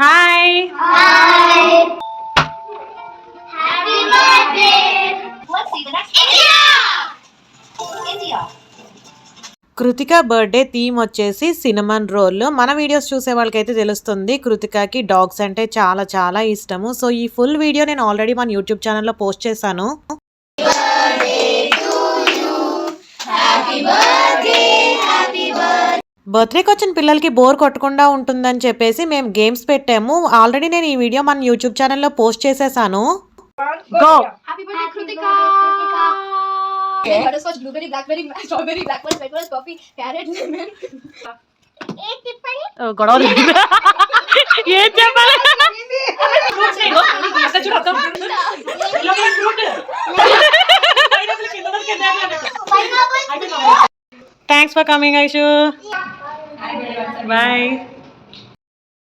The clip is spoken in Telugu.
Hi Happy birthday! Let's see the next India! India. Krithika birthday theme వచ్చేసి సినిమన్ రోల్. మన వీడియోస్ చూసే వాళ్ళకైతే తెలుస్తుంది కృతికకి డాగ్స్ అంటే చాలా చాలా ఇష్టము. సో ఈ ఫుల్ వీడియో నేను ఆల్రెడీ మన యూట్యూబ్ ఛానల్లో పోస్ట్ చేశాను. బర్త్డేకి వచ్చిన పిల్లలకి బోర్ కొట్టకుండా ఉంటుందని చెప్పేసి మేము గేమ్స్ పెట్టాము. ఆల్రెడీ నేను ఈ వీడియో మన యూట్యూబ్ ఛానల్లో పోస్ట్ చేసేసాను. Thanks for coming, Aishu. Bye.